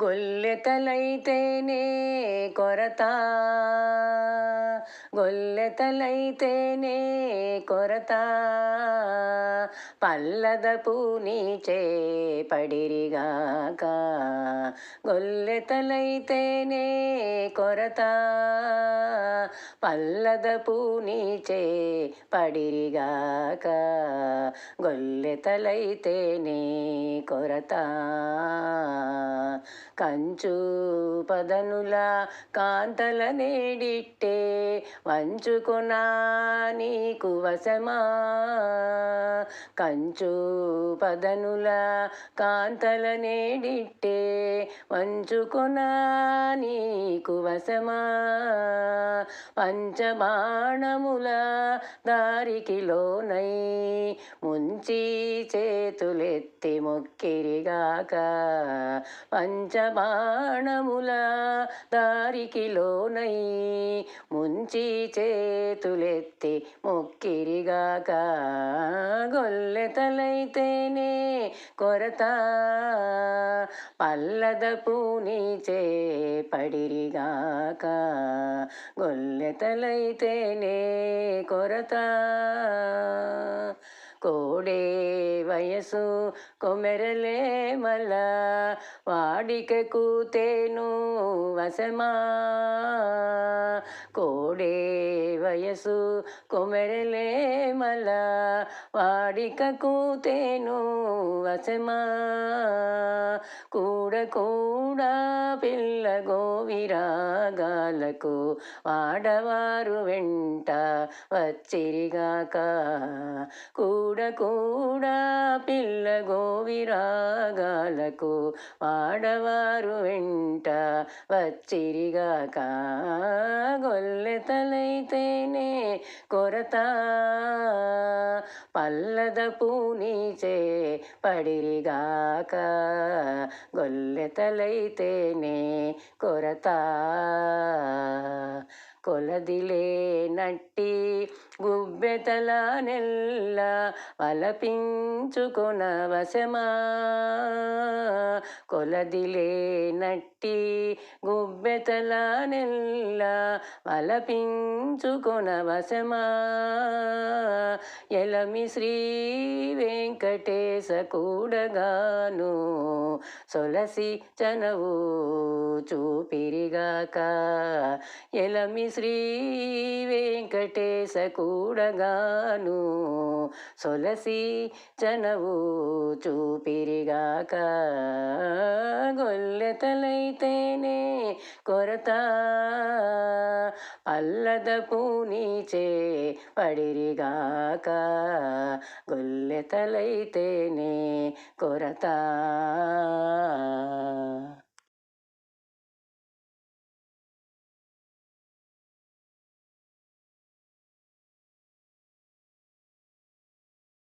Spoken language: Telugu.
గొల్లెతలైతేనే కొరత. గొల్లెతలైతేనే కొరత. పల్లదపు నీచే పడిరిగాక. గొల్లెతలైతేనే కొరత. పల్లదపు నీచే పడిరిగాక. గొల్లెతలైతేనే కొరత. కంచు పదనుల కాంతల నేడిట్టే వంచుకున్నా నీకు వశమా? కంచు పదనుల కాంతల నేడిట్టే వంచుకున్నా నీకు వశమా? పంచబాణముల దారికి లోనై ముంచి చేతులెత్తి మొక్కిరిగాక పంచబాణముల దారికి లోనై ముంచి చేతులెత్తి మొక్కిరిగాక గొల్లెతలైతేనే కొరత. పల్లదపు నీచే పడిరిగాక గొల్లెతలైతేనే కొరత. కోడే వయసు కొమెరలే మల వాడిక కూతేను వశమా. కోడే వయసు కొమెరలే మల వాడిక కూతేను వశమా. కూడ కూడా పిల్ల గోవిరాగాలకు వాడవారు వెంట వచ్చిరిగాక. కూడా కూడా పిల్ల గోవిరాగాలకు వాడవారు వెంట వచ్చిరిగాక. గొల్లెతలైతేనే కొరత. పల్లదపు నీచే పడిరిగాక. గొల్లెతలైతేనే కొరత. కొలదిలే నట్టి గుబ్బెతల నెల్ల వలపించుకొన వశమా. కొలదిలే నట్టి గుబ్బెతల నెల్ల వలపించుకొన వశమా. ఎలమి శ్రీ వెంకటేశ కూడగాను సొలసి చనవు చూ చూపిరిగాక ఎలమి శ్రీ వెంకటేశ కూడగాను సొలసి చనవు చూపిరిగాక గొల్లెతలైతేనే కొరత పల్లదపు నీచే పడిరిగాక గొల్లెతలైతేనే కొరత